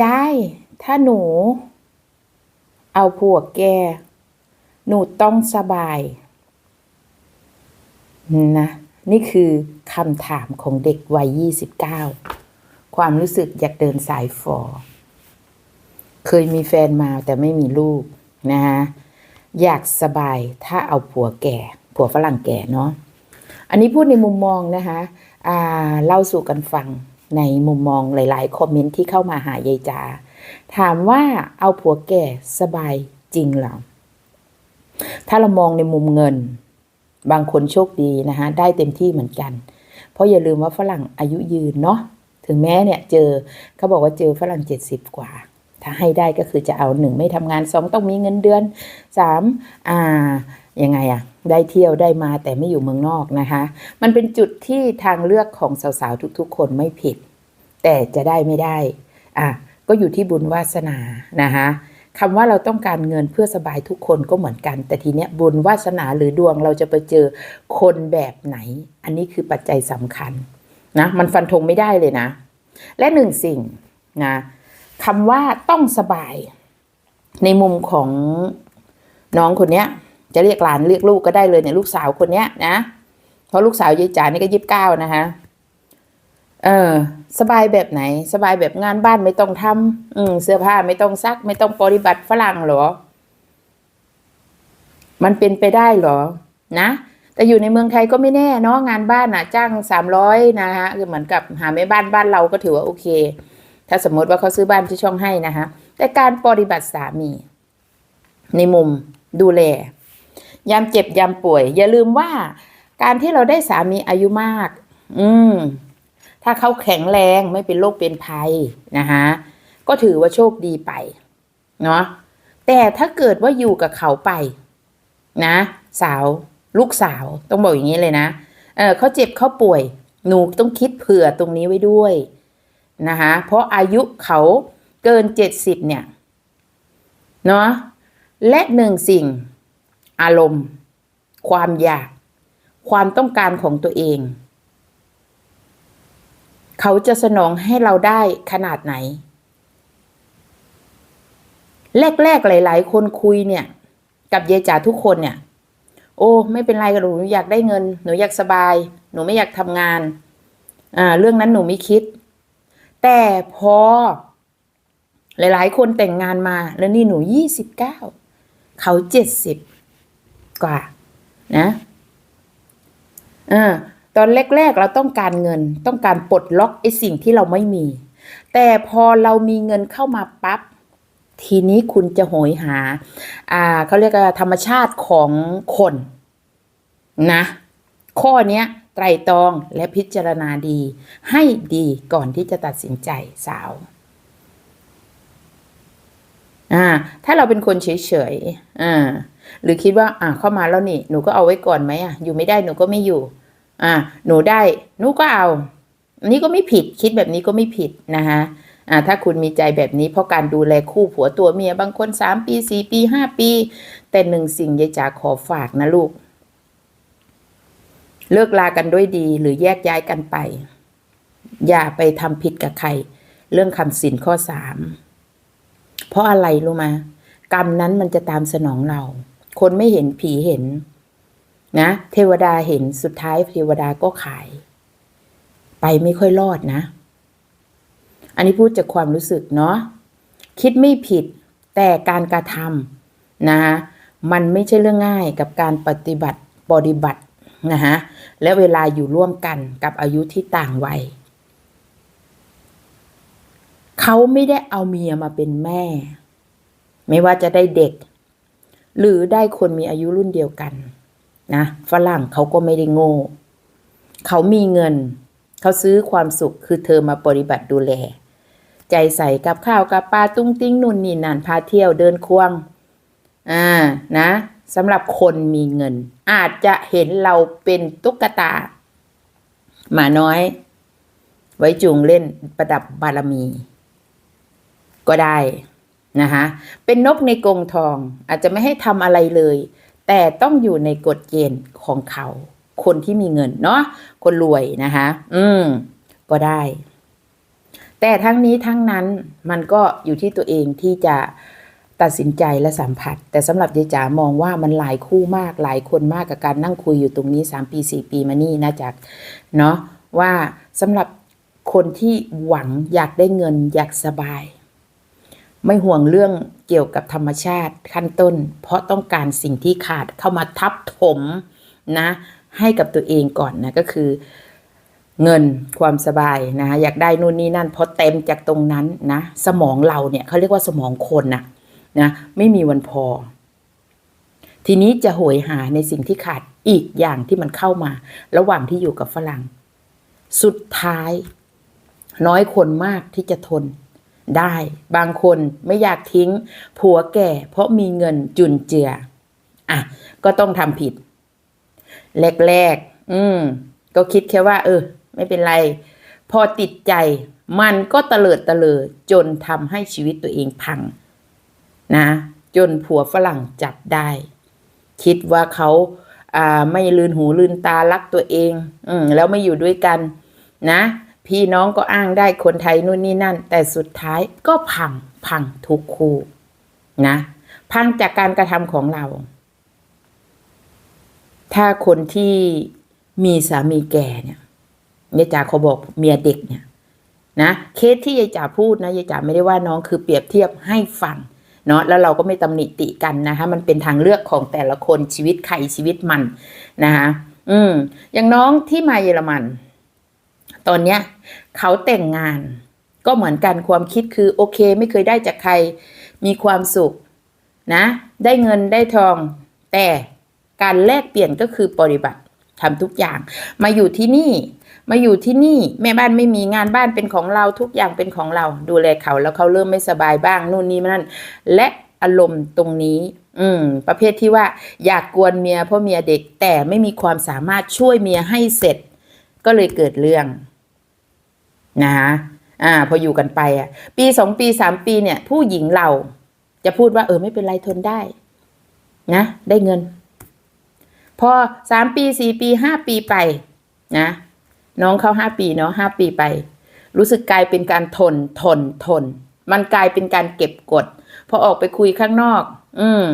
ยาย ถ้าหนู เอาผัวแก หนูต้องสบาย นะ นี่คือคำถามของเด็กวัย 29 ความรู้สึกอยากเดินสายฟอ เคยมีแฟนมาแต่ไม่มีลูกนะฮะ อยากสบายถ้าเอาผัวแก่ ผัวฝรั่งแก่เนาะ อันนี้พูดในมุมมองนะคะ อ่า เล่าสู่กันฟัง ในมุมมองหลาย ๆ คอมเมนต์ที่เข้ามาหายายจา ถามว่าเอาผัวแก่สบายจริงหรอถ้าเรามองในมุมเงิน บางคนโชคดีนะคะได้เต็มที่เหมือนกัน เพราะอย่าลืมว่าฝรั่งอายุยืนเนาะถึงแม้เนี่ยเจอเขาบอกว่าเจอฝรั่งเจ็ดสิบกว่า ถ้าให้ได้ก็คือจะเอาหนึ่งไม่ทำงานสองต้องมีเงินเดือนสามอ่ายังไงอะ ได้เที่ยวได้มาแต่ไม่อยู่เมืองนอกนะคะ มันเป็นจุดที่ทางเลือกของสาวๆทุกๆ คนไม่ผิด แต่จะได้ไม่ได้อะก็อยู่ที่บุญวาสนานะคะคำว่าเราต้องการเงินเพื่อสบายทุกคนก็เหมือนกัน แต่ทีเนี้ยบุญวาสนาหรือดวงเราจะไปเจอคนแบบไหน อันนี้คือปัจจัยสำคัญนะมันฟันธงไม่ได้เลยนะ และหนึ่งสิ่งนะคำว่าต้องสบายในมุมของน้องคนเนี้ย จะเรียกหลานเรียกลูกก็ได้เลยเนี่ยลูกสาวคนเนี้ยนะ เพราะลูกสาวยายจ๋านี่ก็ยี่สิบเก้านะคะ เออ สบายแบบไหน สบายแบบงานบ้านไม่ต้องทำอืม เสื้อผ้าไม่ต้องซัก ไม่ต้องปฏิบัติฝรั่งหรอ มันเป็นไปได้หรอ นะแต่อยู่ในเมืองไทยก็ไม่แน่เนาะงานบ้านน่ะจ้างสามร้อยนะฮะคือเหมือนกับหาแม่บ้านบ้านเราก็ถือว่าโอเค ถ้าสมมติว่าเขาซื้อบ้านที่ช่องให้นะคะแต่การปฏิบัติสามี ในมุมดูแล ยามเจ็บยามป่วย อย่าลืมว่า การที่เราได้สามีอายุมาก อืม ถ้าเขาแข็งแรงไม่เป็นโรคเป็นภัยนะคะก็ถือว่าโชคดีไป เนาะแต่ถ้าเกิดว่าอยู่กับเขาไป นะ สาวลูกสาวต้องบอกอย่างนี้เลยนะเออเขาเจ็บเขาป่วย หนูต้องคิดเผื่อตรงนี้ไว้ด้วยนะคะเพราะอายุเขาเกินเจ็ดสิบเนี่ย เนาะและหนึ่งสิ่ง อารมณ์ ความอยาก ความต้องการของตัวเอง เขาจะสนองให้เราได้ขนาดไหน แรกๆหลาย ๆ คนคุยเนี่ย กับเยายจ๋าทุกคนเนี่ย โอ้ไม่เป็นไรกับหนูหนูอยากได้เงิน หนูอยากสบาย หนูไม่อยากทำงาน อ่า เรื่องนั้นหนูไม่คิด แต่พอหลาย ๆ คนแต่งงานมาแล้วนี่หนูยี่สิบเก้าเขาเจ็ดสิบ กว่า นะอ่าตอนแรกๆเราต้องการเงิน ต้องการปลดล็อกไอ้สิ่งที่เราไม่มี แต่พอเรามีเงินเข้ามาปั๊บทีนี้คุณจะโหยหา อ่าเขาเรียกธรรมชาติของคน นะ ข้อเนี้ยไตรตรองและพิจารณาดี ให้ดีก่อนที่จะตัดสินใจสาวอ่าถ้าเราเป็นคนเฉยๆอ่า หรือคิดว่าอ่าเข้ามาแล้วนี่ หนูก็เอาไว้ก่อนไหมอะ อยู่ไม่ได้หนูก็ไม่อยู่ อ่า หนูได้ หนูก็เอาอันนี้ก็ไม่ผิด คิดแบบนี้ก็ไม่ผิดนะคะอ่าถ้าคุณมีใจแบบนี้เพราะการดูแลคู่ผัวตัวเมียบางคนสามปีสี่ปีห้าปี แต่หนึ่งสิ่งยายจ๋าขอฝากนะลูก เลิกลากันด้วยดีหรือแยกย้ายกันไป อย่าไปทำผิดกับใคร เรื่องคำสินข้อสามเพราะอะไรรู้ไหมกรรมนั้นมันจะตามสนองเรา คนไม่เห็นผีเห็น นะ เทวดาเห็นสุดท้ายเทวดาก็ขาย ไปไม่ค่อยรอดนะ อันนี้พูดจากความรู้สึกเนาะคิดไม่ผิดแต่การกระทำนะมันไม่ใช่เรื่องง่ายกับการปฏิบัติปฏิบัตินะฮะและเวลาอยู่ร่วมกันกับอายุที่ต่างวัยเขาไม่ได้เอาเมียมาเป็นแม่ ไม่ว่าจะได้เด็ก หรือได้คนมีอายุรุ่นเดียวกันนะฝรั่งเขาก็ไม่ได้โง่ เขามีเงิน เขาซื้อความสุขคือเธอมาปฏิบัติดูแล ใจใส่กับข้าวกับปลาตุ้งติ้งนุ่นนี่นั่นพาเที่ยวเดินควงอ่านะสำหรับคนมีเงิน อาจจะเห็นเราเป็นตุ๊กตาหมาน้อย ไว้จูงเล่นประดับบารมี ก็ได้ นะคะเป็นนกในกรงทองอาจจะไม่ให้ทำอะไรเลย แต่ต้องอยู่ในกฎเกณฑ์ของเขา คนที่มีเงินเนาะคนรวยนะคะอืมก็ได้ แต่ทั้งนี้ทั้งนั้นมันก็อยู่ที่ตัวเองที่จะตัดสินใจและสัมผัส แต่สำหรับยายจ๋ามองว่ามันหลายคู่มากหลายคนมากกับการนั่งคุยอยู่ตรงนี้ 3 ปี 4 ปีมานี่นะจากเนาะว่าสำหรับคนที่หวังอยากได้เงินอยากสบาย ไม่ห่วงเรื่องเกี่ยวกับธรรมชาติขั้นต้น เพราะต้องการสิ่งที่ขาดเข้ามาทับถมนะให้กับตัวเองก่อนนะก็คือเงินความสบายนะอยากได้นู่นนี่นั่นพอเต็มจากตรงนั้นนะสมองเราเนี่ยเขาเรียกว่าสมองคนนะนะไม่มีวันพอ ทีนี้จะโหยหาในสิ่งที่ขาดอีกอย่างที่มันเข้ามา ระหว่างที่อยู่กับฝรั่ง สุดท้าย น้อยคนมากที่จะทน ได้บางคนไม่อยากทิ้ง ผัวแก่เพราะมีเงินจุนเจือ อะ ก็ต้องทำผิดแรกๆอืม ก็คิดแค่ว่า เออ ไม่เป็นไร พอติดใจ มันก็เตลิดเตลิดจนทำให้ชีวิตตัวเองพัง นะ จนผัวฝรั่งจับได้ คิดว่าเขาอ่าไม่ลืนหูลืนตารักตัวเอง อืมแล้วไม่อยู่ด้วยกัน นะ พี่น้องก็อ้างได้คนไทยนู่นนี่นั่น แต่สุดท้ายก็พังพังทุกคู่นะ พังจากการกระทำของเรา ถ้าคนที่มีสามีแก่เนี่ยยายจ๋าเขาบอกเมียเด็กเนี่ยนะเคสที่ยายจ๋าพูดนะยายจ๋าไม่ได้ว่าน้องคือเปรียบเทียบให้ฟังเนาะแล้วเราก็ไม่ตำหนิติกันนะคะมันเป็นทางเลือกของแต่ละคนชีวิตใครชีวิตมันนะคะอืมอย่างน้องที่มาเยอรมัน ตอนเนี้ยเขาแต่งงาน ก็เหมือนกันความคิดคือโอเคไม่เคยได้จากใคร มีความสุขนะ ได้เงินได้ทอง แต่การแลกเปลี่ยนก็คือปฏิบัติทำทุกอย่าง มาอยู่ที่นี่ มาอยู่ที่นี่แม่บ้านไม่มีงานบ้านเป็นของเราทุกอย่างเป็นของเรา ดูแลเขาแล้วเขาเริ่มไม่สบายบ้างนู่นนี่นั่นและอารมณ์ตรงนี้ อืม ประเภทที่ว่าอยากกวนเมียเพราะเมียเด็กแต่ไม่มีความสามารถช่วยเมียให้เสร็จ ก็เลยเกิดเรื่อง นะคะอ่าพออยู่กันไปอะปีสองปีสามปีเนี่ย ผู้หญิงเราจะพูดว่าเออไม่เป็นไรทนได้นะได้เงิน พอสามปีสี่ปีห้าปีไปนะน้องเขาห้าปีเนาะห้าปีไป รู้สึกกลายเป็นการทนทนทน มันกลายเป็นการเก็บกดพอออกไปคุยข้างนอก อืม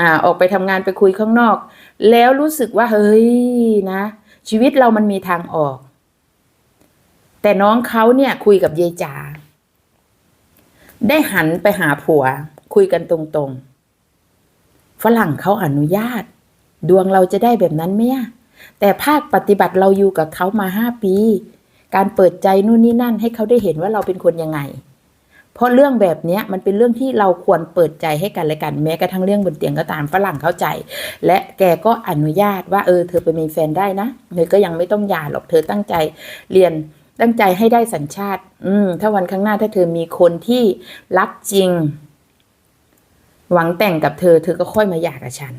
อ่า ออกไปทำงานไปคุยข้างนอก แล้วรู้สึกว่าเฮ้ยนะ ชีวิตเรามันมีทางออก แต่น้องเขาเนี่ยคุยกับยายจ๋าได้หันไปหาผัว คุยกันตรงๆ ฝรั่งเขาอนุญาต ดวงเราจะได้แบบนั้นไหมแต่ภาคปฏิบัติเราอยู่กับเขามาห้าปี การเปิดใจนู่นนี่นั่นให้เขาได้เห็นว่าเราเป็นคนยังไง เพราะเรื่องแบบนี้มันเป็นเรื่องที่เราควรเปิดใจให้กันและกันแม้กระทั่งเรื่องบนเตียงก็ตามฝรั่งเข้าใจ และแกก็อนุญาตว่าเออเธอไปมีแฟนได้นะเธอก็ยังไม่ต้องหย่าหรอกเธอตั้งใจเรียน ตั้งใจให้ได้สัญชาติ อืม ถ้าวันข้างหน้าถ้าเธอมีคนที่รักจริง หวังแต่งกับเธอ เธอก็ค่อยมาหย่ากกับฉัน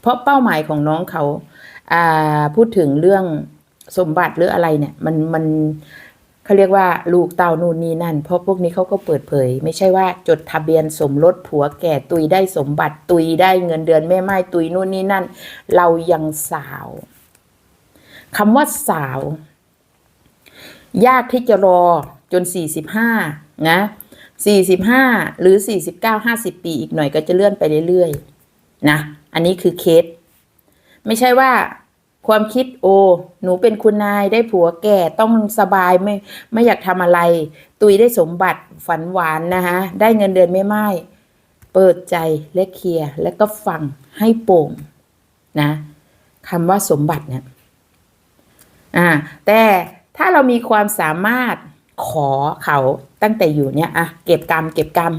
เพราะเป้าหมายของน้องเขา อ่า พูดถึงเรื่องสมบัติหรืออะไรเนี่ย มันมันเขาเรียกว่าลูกเต้านู่นนี่นั่น เพราะพวกนี้เขาก็เปิดเผย ไม่ใช่ว่าจดทะเบียนสมรสผัวแก่ตุยได้สมบัติ ตุยได้เงินเดือนแม่ไม้ตุยนู่นนี่นั่น เรายังสาวคำว่าสาว ยากที่จะรอจน 45 นะ 45 หรือ 49 50 ปีอีกหน่อยก็จะเลื่อนไปเรื่อยๆ นะ อันนี้คือเคส ไม่ใช่ว่าความคิดโอ หนูเป็นคุณนายได้ผัวแก่ต้องสบายไม่ไม่อยากทำอะไร ตุยได้สมบัติฝันหวานนะคะได้เงินเดือนไม่ไม้เปิดใจและเคลียร์แล้วก็ฟังให้โป่งนะคำว่าสมบัติเนี่ยอ่าแต่ ถ้าเรามีความสามารถขอเขาตั้งแต่อยู่เนี่ยอะเก็บกรรมเก็บกรรม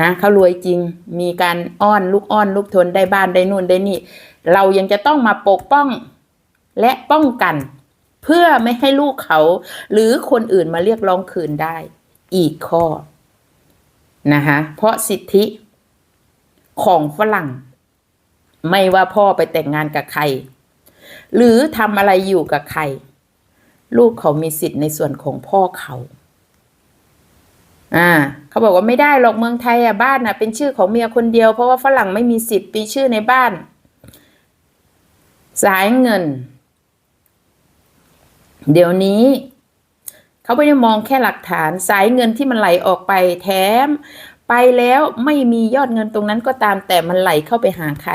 นะเขารวยจริงมีการอ้อนลูกอ้อน ลูกทนได้บ้านได้นู่นได้นี่ เรายังจะต้องมาปกป้องและป้องกัน เพื่อไม่ให้ลูกเขา หรือคนอื่นมาเรียกร้องคืนได้ อีกข้อนะคะเพราะสิทธิของฝรั่ง ไม่ว่าพ่อไปแต่งงานกับใคร หรือทำอะไรอยู่กับใคร ลูกเขามีสิทธิ์ในส่วนของพ่อเขาอ่าเขาบอกว่าไม่ได้หรอกเมืองไทยอะบ้านอะเป็นชื่อของเมียคนเดียว เพราะว่าฝรั่งไม่มีสิทธิ์ปีชื่อในบ้าน สายเงิน เดี๋ยวนี้เขเขาไม่ได้มองแค่หลักฐานสายเงินที่มันไหลออกไปแถม ไปแล้วไม่มียอดเงินตรงนั้นก็ตามแต่มันไหลเข้าไปหาใคร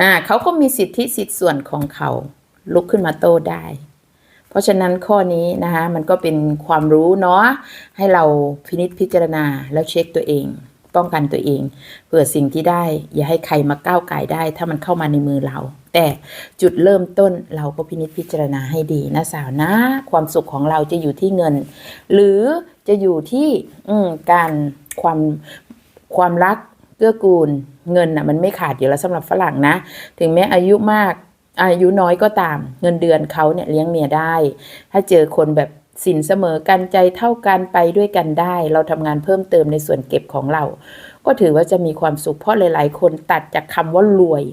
อ่าเขาก็มีสิทธิสิทธิส่วนของเขาลุกขึ้นมาโต้ได้ เพราะฉะนั้นข้อนี้นะคะมันก็เป็นความรู้เนาะให้เราพินิจพิจารณาแล้วเช็คตัวเอง ป้องกันตัวเอง เผื่อสิ่งที่ได้ อย่าให้ใครมาก้าวไก่ได้ ถ้ามันเข้ามาในมือเรา แต่จุดเริ่มต้นเราก็พินิจพิจารณาให้ดีนะสาวนะ ความสุขของเราจะอยู่ที่เงิน หรือจะอยู่ที่การความความรักเกื้อกูลเงินน่ะมันไม่ขาดอยู่แล้วสำหรับฝรั่งนะ ถึงแม้อายุมาก อายุน้อยก็ตาม เงินเดือนเขาเนี่ยเลี้ยงเมียได้ ถ้าเจอคนแบบสินเสมอกันใจเท่ากันไปด้วยกันได้ เราทำงานเพิ่มเติมในส่วนเก็บของเรา ก็ถือว่าจะมีความสุขเพราะหลาย ๆ คนตัดจากคำว่ารวย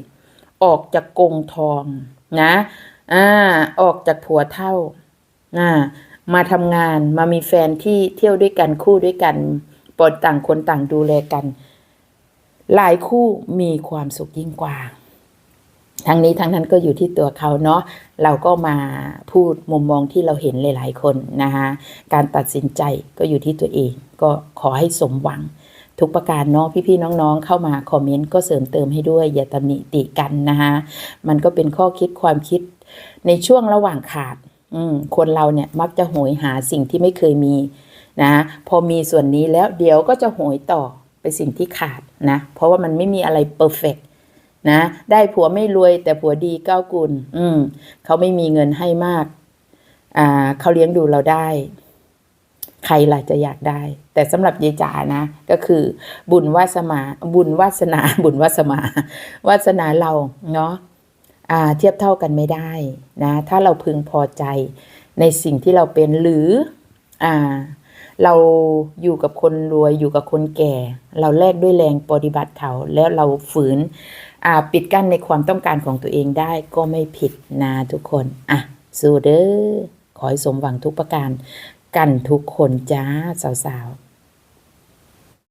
ออกจากกงทองนะอ่าออกจากผัวเท่าอ่ามาทำงานมามีแฟนที่เที่ยวด้วยกันคู่ด้วยกันปนต่างคนต่างดูแลกัน หลายคู่มีความสุขยิ่งกว่า ทั้งนี้ทั้งนั้นก็อยู่ที่ตัวเขาเนาะเราก็มาพูดมุมมองที่เราเห็นหลาย ๆ คนนะคะการตัดสินใจก็อยู่ที่ตัวเอง ก็ขอให้สมหวัง ทุกประการเนาะพี่ๆน้องๆ เข้ามาคอมเมนต์ก็เสริมเติมให้ด้วย อย่าตำหนิติกันนะคะมันก็เป็นข้อคิดความคิดในช่วงระหว่างขาดคนเราเนี่ยมักจะโหยหาสิ่งที่ไม่เคยมีนะพอมีส่วนนี้แล้วเดี๋ยวก็จะโหยต่อไปสิ่งที่ขาดนะเพราะว่ามันไม่มีอะไรเปอร์เฟก นะ ได้ผัวไม่รวยแต่ผัวดีเก้ากุลอืมเขาไม่มีเงินให้มาก อ่าเขาเลี้ยงดูเราได้ ใครล่ะจะอยากได้ แต่สำหรับยายจ๋านะ ก็คือ บุญวาสนาบุญวาสนา บุญวาสนาวาสนาเราเนาะอ่า เทียบเท่ากันไม่ได้นะ ถ้าเราพึงพอใจในสิ่งที่เราเป็นหรือ อ่าเราอยู่กับคนรวยอยู่กับคนแก่ เราแลกด้วยแรงปฏิบัติเขาแล้วเราฝืน ปิดกั้นในความต้องการของตัวเองได้ก็ไม่ผิดนะทุกคน อะ สู้เด้อขอให้สมหวังทุกประการกันทุกคนจ้าสาวๆ